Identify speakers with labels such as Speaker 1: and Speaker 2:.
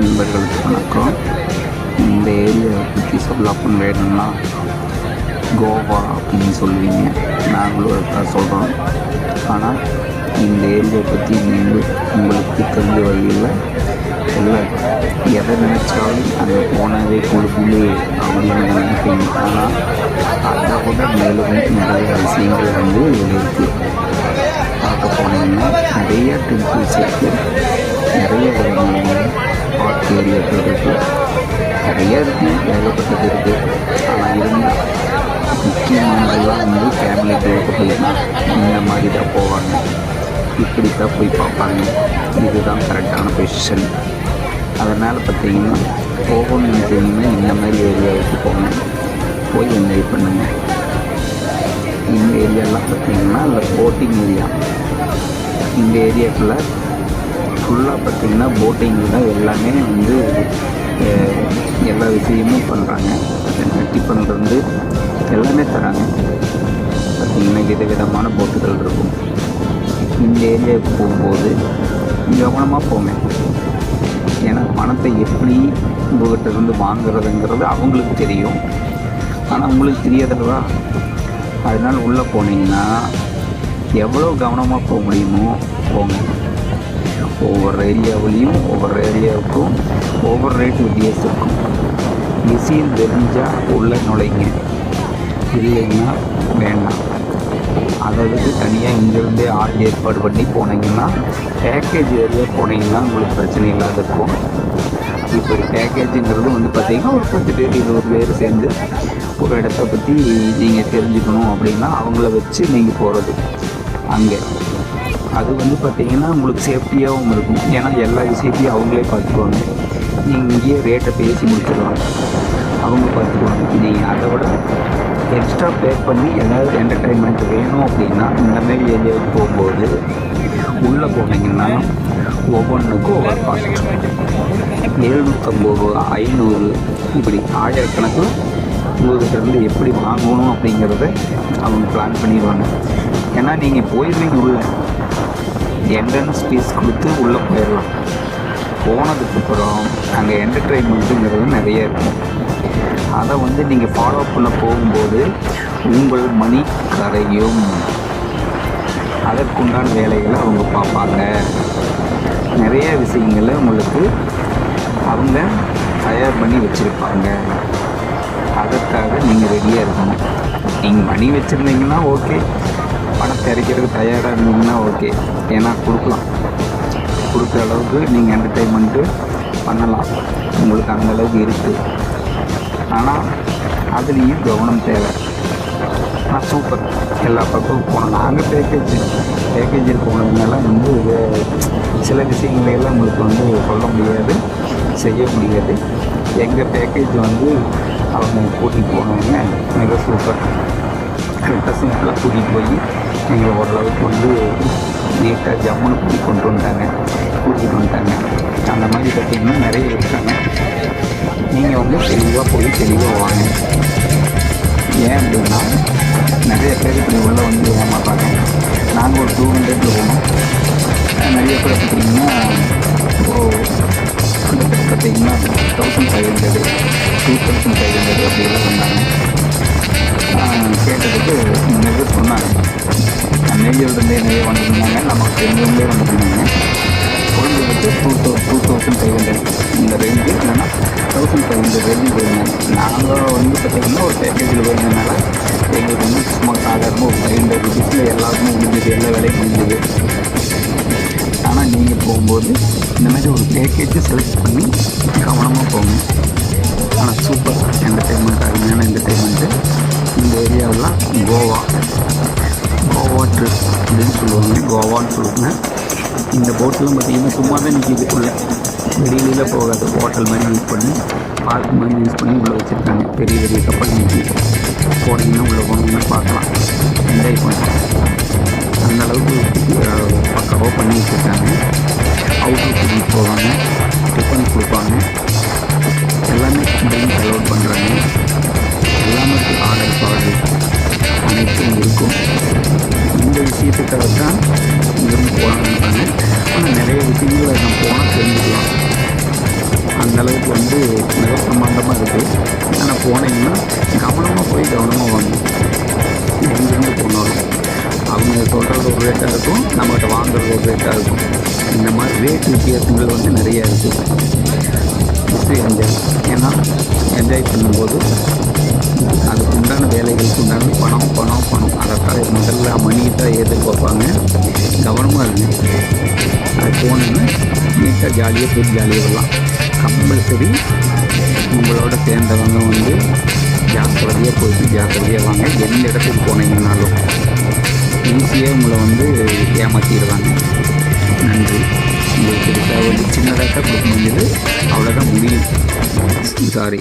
Speaker 1: நண்பர்களுக்கு வணக்கம். இந்த ஏரியாவை பற்றி சொல்லப்போன்னு வேணும்னா கோவா அப்படின்னு சொல்லுவீங்க. நாங்களும் அதுதான் சொல்கிறோம் ஆனால் இந்த ஏரியாவை பற்றி நீங்கள் உங்களுக்கு தெரிஞ்ச வகையில் இல்லை எதை நினச்சாலும் அங்கே போனதே கொடுக்குது அப்படின்னு நினைப்பீங்க. ஆனால் அதை விட மேலும் நிறைய விஷயங்கள் வந்து இதில் இருக்குது பார்க்க போனீங்கன்னா நிறைய டெம்பிள்ஸ் இருக்குது நிறைய விதமான பார்க் இருக்குது நிறைய இருக்குது ஏகப்பட்டது இருக்குது ஆனால் இருந்தால் முக்கியமானதெல்லாம் வந்து ஃபேமிலி டூருக்கு இந்த மாதிரி தான் போவாங்க இப்படி தான் போய் பார்ப்பாங்க இதுதான் கரெக்டான பொசிஷன் அதனால் பார்த்தீங்கன்னா போகணும்னு நினைச்சீங்கன்னா இந்த மாதிரி ஏரியாவுக்கு போங்க போய் என்ஜாய் பண்ணுங்கள் இந்த ஏரியாலாம் பார்த்தீங்கன்னா இந்த போட்டிங் ஏரியா இந்த ஏரியாக்குள்ளே ஃபுல்லாக பார்த்தீங்கன்னா போட்டிங் தான் எல்லாமே வந்து எல்லா விஷயமும் பண்ணுறாங்க டிஃபன்லேருந்து எல்லாமே தராங்க. பார்த்திங்கன்னா விதவிதமான போட்டுகள் இருக்கும். இந்த ஏரியாவுக்கு போகும்போது கவனமாக போங்க. ஏன்னா பணத்தை எப்படி உங்கள்கிட்ட இருந்து வாங்குறதுங்கிறது அவங்களுக்கு தெரியும். ஆனால் உங்களுக்கு தெரியாதல்லவா? அதனால் உள்ளே போனீங்கன்னா எவ்வளோ கவனமாக போக முடியுமோ போங்க. ஒவ்வொரு ஏரியாவிலையும் ஒவ்வொரு ஏரியாவுக்கும் ஒவ்வொரு ரேட் வித்தியாசம் இருக்கும் விஷயம் தெரிஞ்சால் உள்ளே நுழைங்க. இல்லைன்னா வேண்டாம். அதாவது தனியாக இங்கேருந்தே ஆள் ஏற்பாடு பண்ணி போனீங்கன்னா பேக்கேஜ் ஏரியா போனீங்கன்னா உங்களுக்கு பிரச்சனை இல்லாத இருக்கும். இப்போ ஒரு பேக்கேஜுங்கிறது வந்து பார்த்திங்கன்னா ஒரு பத்து பேர் இருபது பேர் சேர்ந்து ஒரு இடத்த பற்றி நீங்கள் தெரிஞ்சுக்கணும் அப்படின்னா அவங்கள வச்சு நீங்கள் போகிறது அங்கே. அது வந்து பார்த்தீங்கன்னா உங்களுக்கு சேஃப்டியாகவும் இருக்கும். ஏன்னா எல்லா விஷயத்தையும் அவங்களே பார்த்துக்குவாங்க. நீங்கள் இங்கேயே ரேட்டை பேசி முடிச்சிடுவாங்க அவங்க பார்த்துக்குவாங்க. நீங்கள் அதை விட எக்ஸ்ட்ரா பே பண்ணி ஏதாவது என்டர்டைன்மெண்ட் வேணும் அப்படின்னா இந்தமாரி ஏரியாவுக்கு போகும்போது உள்ளே போனீங்கன்னா ஒவ்வொன்றுக்கும் ஒவ்வொரு காஸ்ட் எழுநூற்றம்பது ரூபா ஐநூறு இப்படி ஆயிரக்கணக்கில் உங்கள்கிட்ட எப்படி வாங்கணும் அப்படிங்கிறத அவங்க பிளான் பண்ணிடுவாங்க. ஏன்னா நீங்கள் போயிடுவீங்க உள்ளே. என்ட்ரன்ஸ் ஃபீஸ் கொடுத்து உள்ளே போயிடலாம். போனதுக்கப்புறம் அங்கே என்டர்டெயின்மெண்ட்டுங்கிறது நிறைய இருக்கும். அதை வந்து நீங்கள் ஃபாலோ பண்ண போகும்போது உங்கள் மணி கரையும் அதற்குண்டான வேலைகளை அவங்க பார்ப்பாங்க. நிறைய விஷயங்களை உங்களுக்கு அவங்க தயார் பண்ணி வச்சுருப்பாங்க. அதற்காக நீங்கள் ரெடியாக இருக்கணும். நீங்கள் மணி வச்சுருந்தீங்கன்னா ஓகே கிடைக்கிறதுக்கு தயாராக இருந்தீங்கன்னா ஓகே ஏன்னா கொடுக்கலாம். கொடுக்குற அளவுக்கு நீங்கள் என்டர்டெயின்மெண்ட்டு பண்ணலாம். உங்களுக்கு அந்த அளவுக்கு இருக்குது ஆனால் அதுலேயும் கவனம் தேவை. ஆனால் சூப்பர் எல்லா பக்கமும் போனோம் நாங்கள் பேக்கேஜ் பேக்கேஜில் போனதுனால வந்து சில விஷயங்களையெல்லாம் உங்களுக்கு வந்து சொல்ல முடியாது செய்ய முடியாது. எங்கள் பேக்கேஜ் வந்து அவங்க கூட்டிகிட்டு போனவங்க மிக சூப்பர் கரெக்டாக சிம்பிளாக கூட்டிகிட்டு போய் எங்களை ஓரளவுக்கு வந்து நீட்டாக ஜம்முன்னு கூட்டி கொண்டு வந்துட்டாங்க. கூட்டிகிட்டு வந்துட்டாங்க. அந்த மாதிரி பார்த்திங்கன்னா நிறைய இருக்காங்க. நீங்கள் வந்து தெளிவாக போய் தெளிவாக வாங்க. ஏன் அப்படின்னா நிறைய பேர் இப்படி உள்ளே வந்து ஏமாறாங்க. நாங்கள் ஒரு டூ ஹண்ட்ரட் போனோம். நிறைய பேர் பார்த்திங்கன்னா பார்த்தீங்கன்னா thousand five hundred two thousand five hundred அப்படிலாம் வந்தாங்க. நான் கேட்டதுக்கு நிறைய சொன்னாங்க நெய்யிலிருந்தே நிறைய வந்துருந்தாங்க நமக்கு தெரிஞ்சவங்களே வந்துருந்தாங்க குழந்தைகளுக்கு two thou two thousand five hundred இந்த ரேஞ்சு இல்லைன்னா தௌசண்ட் ஃபைவ் ஹண்ட்ரட் ரேஞ்சு போயிருந்தாங்க நாங்கள் வந்து பார்த்திங்கன்னா ஒரு பேக்கேஜில் போயிருந்ததுனால எங்களுக்கு வந்து சும்மா சாதாரணமாக ஒரு ஃபைவ் ஹண்ட்ரட் ருபீஸில் எல்லாருமே முடிஞ்சது எல்லா வேலையும் முடிஞ்சது ஆனால் நீங்கள் போகும்போது இந்த மாதிரி ஒரு பேக்கேஜை செலக்ட் பண்ணி கவனமாக போகணும் ஆனால் சூப்பர் என்டர்டெயின்மெண்ட் அருமையான என்டர்டெயின்மெண்ட்டு இந்த ஏரியாவெல்லாம் கோவா. கோவா ட்ரிப் அப்படின்னு சொல்லுவாங்க. கோவான்னு சொல்லுவாங்க. இந்த போட்டெலாம் பார்த்தீங்கன்னா சும்மா தான் நிற்கிதுக்குள்ளே வெளியில போகாது ஹோட்டல் மாதிரி யூஸ் பண்ணி பார்க் மாதிரி யூஸ் பண்ணி உள்ளே வச்சுருக்காங்க. பெரிய பெரிய கப்பல் நிற்கி போனீங்கன்னா உள்ளே போனீங்கன்னா பார்க்கலாம். என்ஜாய் பண்ணலாம். அந்த அளவுக்கு பக்காவாக பண்ணி வச்சுருக்காங்க. அவுட் கூட்டிகிட்டு போவாங்க. டிஃபன் கொடுப்பாங்க. எல்லாமே ட்ரிங்க் நமக்கு ஆடல் பாடு அனைத்தும் இருக்கும் இந்த விஷயத்துக்காக தான் இங்கிருந்து போகலான்னு ஆனால் நிறைய விஷயங்களை நம்ம போனால் தெரிஞ்சுக்கலாம் அந்தளவுக்கு வந்து மிக பிரமாண்டமாக இருக்குது ஆனால் போனீங்கன்னா கவனமாக போய் கவனமாக வாங்கும் எங்கேருந்து போனாலும் அவங்க சொல்கிறது ஒரு ரேட்டாக இருக்கும் நம்மகிட்ட வாங்குறது ஒரு ரேட்டாக இருக்கும் இந்த மாதிரி ரேட் வித்தியாசங்கள் வந்து நிறைய இருக்குது ஃபஸ்ட்டு என்ஜாய் ஏன்னா என்ஜாய் பண்ணும்போது அதுக்கு உண்டான வேலைகளுக்கு உண்டான பணம் பணம் பணம். அதைத்தான் முதல்ல மணியை தான் எதிர்பார்ப்பாங்க கவனமாக இருங்க. அது போனோன்னா நீட்டாக ஜாலியாக போய் ஜாலியாக வரலாம். கம்பல்சரி உங்களோட சேர்ந்தவங்க வந்து ஜாக்கிரதையாக போயிட்டு ஜாக்கிரதையாக வாங்க. எந்த இடத்துக்கு போனீங்கன்னாலும் ஈஸியாக உங்களை வந்து ஏமாற்றிடுவாங்க நன்றி. உங்களுக்கு வந்து சின்னதாக தான் கொடுக்க முடியுது அவ்வளோதான் முடியும். சாரி